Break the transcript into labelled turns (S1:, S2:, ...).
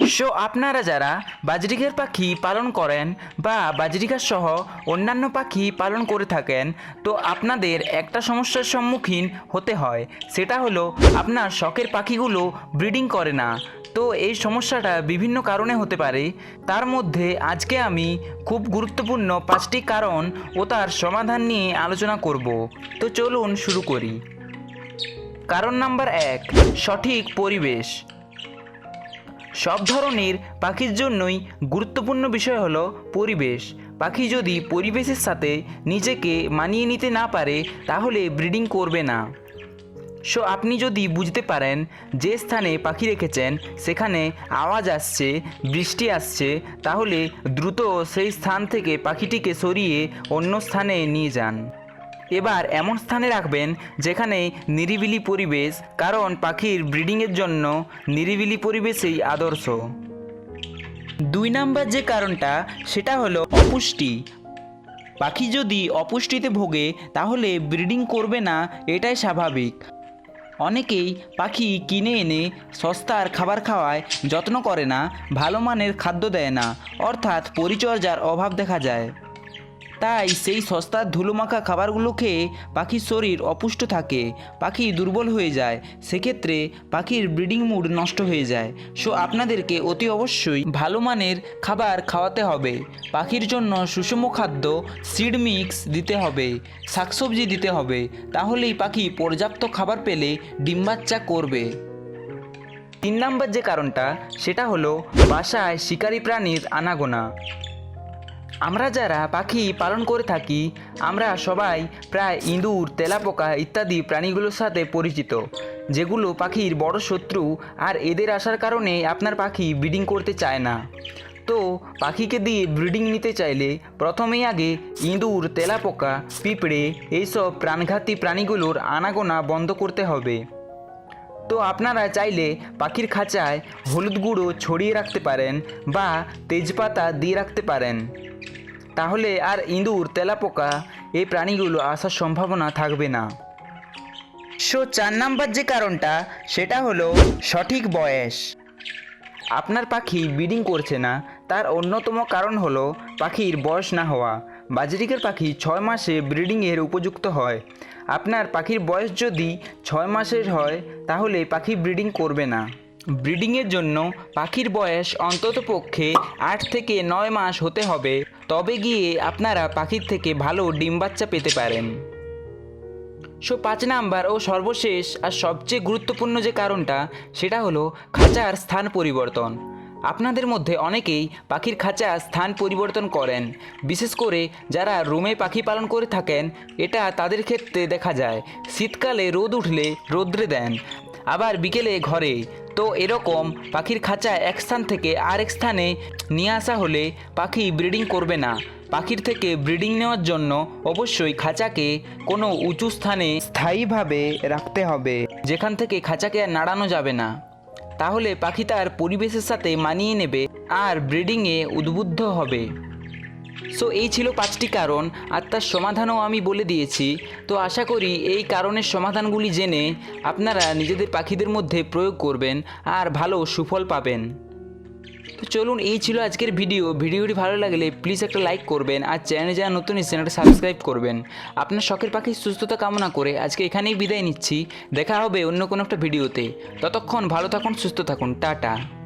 S1: So আপনারা যারা বাজরিকার পাখি পালন করেন বা বাজরিকার সহ অন্যান্য পাখি পালন করে থাকেন, তো আপনাদের একটা সমস্যার সম্মুখীন হতে হয়। সেটা হলো, আপনার শখের পাখিগুলো ব্রিডিং করে না। তো এই সমস্যাটা বিভিন্ন কারণে হতে পারে। তার মধ্যে আজকে আমি খুব গুরুত্বপূর্ণ পাঁচটি কারণ ও তার সমাধান নিয়ে আলোচনা করব। তো চলুন শুরু করি। কারণ নাম্বার এক, সঠিক পরিবেশ। সব ধরনের পাখির জন্যই গুরুত্বপূর্ণ বিষয় হলো পরিবেশ। পাখি যদি পরিবেশের সাথে নিজেকে মানিয়ে নিতে না পারে, তাহলে ব্রিডিং করবে না। সো আপনি যদি বুঝতে পারেন যে স্থানে পাখি রেখেছেন, সেখানে আওয়াজ আসছে, বৃষ্টি আসছে, তাহলে দ্রুত সেই স্থান থেকে পাখিটিকে সরিয়ে অন্য স্থানে নিয়ে যান। এবার এমন স্থানে রাখবেন যেখানে নিরিবিলি পরিবেশ, কারণ পাখির ব্রিডিংয়ের জন্য নিরিবিলি পরিবেশেই আদর্শ। দুই নাম্বার যে কারণটা, সেটা হলো অপুষ্টি। পাখি যদি অপুষ্টিতে ভোগে, তাহলে ব্রিডিং করবে না, এটাই স্বাভাবিক। অনেকেই পাখি কিনে এনে সস্তার খাবার খাওয়ায়, যত্ন করে না, ভালো মানের খাদ্য দেয় না, অর্থাৎ পরিচর্যার অভাব দেখা যায়। তাই সেই সস্তার ধুলোমাখা খাবারগুলো খেয়ে পাখির শরীর অপুষ্ট থাকে, পাখি দুর্বল হয়ে যায়, সেক্ষেত্রে পাখির ব্রিডিং মুড নষ্ট হয়ে যায়। সো আপনাদেরকে অতি অবশ্যই ভালো মানের খাবার খাওয়াতে হবে। পাখির জন্য সুষম খাদ্য সিড মিক্স দিতে হবে, শাকসবজি দিতে হবে, তাহলেই পাখি পর্যাপ্ত খাবার পেলে ডিম্বাচ্চা করবে। তিন নম্বর যে কারণটা, সেটা হলো বাসায় শিকারী প্রাণীর আনাগোনা। আমরা যারা পাখি পালন করে থাকি, আমরা সবাই প্রায় ইঁদুর, তেলাপোকা ইত্যাদি প্রাণীগুলোর সাথে পরিচিত, যেগুলো পাখির বড় শত্রু আর এদের আসার কারণে আপনার পাখি ব্রিডিং করতে চায় না। তো পাখিকে দিয়ে ব্রিডিং নিতে চাইলে প্রথমেই আগে ইঁদুর, তেলাপোকা, পিঁপড়ে এইসব প্রাণঘাতী প্রাণীগুলোর আনাগোনা বন্ধ করতে হবে। তো আপনারা চাইলে পাখির খাঁচায় হলুদ গুঁড়ো ছড়িয়ে রাখতে পারেন বা তেজপাতা দিয়ে রাখতে পারেন। তাহলে আর ইঁদুর, তেলাপোকা এই প্রাণীগুলো আসার সম্ভাবনা থাকবে না। সো চার নাম্বার যে কারণটা, সেটা হলো সঠিক বয়স। আপনার পাখি ব্রিডিং করছে না, তার অন্যতম কারণ হলো পাখির বয়স না হওয়া। বাজরিকের পাখি ছয় মাসে ব্রিডিংয়ের উপযুক্ত হয়। আপনার পাখির বয়স যদি ছয় মাসের হয়, তাহলে পাখি ব্রিডিং করবে না। ব্রিডিংয়ের জন্য পাখির বয়স অন্তত পক্ষে আট থেকে নয় মাস হতে হবে, তবে গিয়ে আপনারা পাখির থেকে ভালো ডিম বাচ্চা পেতে পারেন। সো পাঁচ নাম্বার ও সর্বশেষ আর সবচেয়ে গুরুত্বপূর্ণ যে কারণটা, সেটা হলো খাঁচার স্থান পরিবর্তন। আপনাদের মধ্যে অনেকেই পাখির খাঁচা স্থান পরিবর্তন করেন, বিশেষ করে যারা রুমে পাখি পালন করে থাকেন, এটা তাদের ক্ষেত্রে দেখা যায়, শীতকালে রোদ উঠলে রোদ্রে দেন, আবার বিকেলে ঘরে তো এরকম পাখির খাঁচা এক স্থান থেকে আরেক স্থানে নিয়ে আসা হলে পাখি ব্রিডিং করবে না। পাখির থেকে ব্রিডিং নেওয়ার জন্য অবশ্যই খাঁচাকে কোনো উঁচু স্থানে স্থায়ীভাবে রাখতে হবে, যেখান থেকে খাঁচাকে আর নাড়ানো যাবে না। তাহলে পাখি তার পরিবেশের সাথে মানিয়ে নেবে আর ব্রিডিংয়ে উদ্বুদ্ধ হবে। সো এই ছিল পাঁচটি কারণ, আর তার সমাধানও আমি বলে দিয়েছি। তো আশা করি এই কারণের সমাধানগুলি জেনে আপনারা নিজেদের পাখিদের মধ্যে প্রয়োগ করবেন আর ভালো সুফল পাবেন। তো চলুন, এই ছিল আজকের ভিডিও। ভিডিওটি ভালো লাগলে প্লিজ একটা লাইক করবেন আর চ্যানেলে যারা নতুন এসেছেন, একটা সাবস্ক্রাইব করবেন। আপনার শখের পাখির সুস্থতা কামনা করে আজকে এখানেই বিদায় নিচ্ছি। দেখা হবে অন্য কোনো একটা ভিডিওতে। ততক্ষণ ভালো থাকুন, সুস্থ থাকুন। টাটা।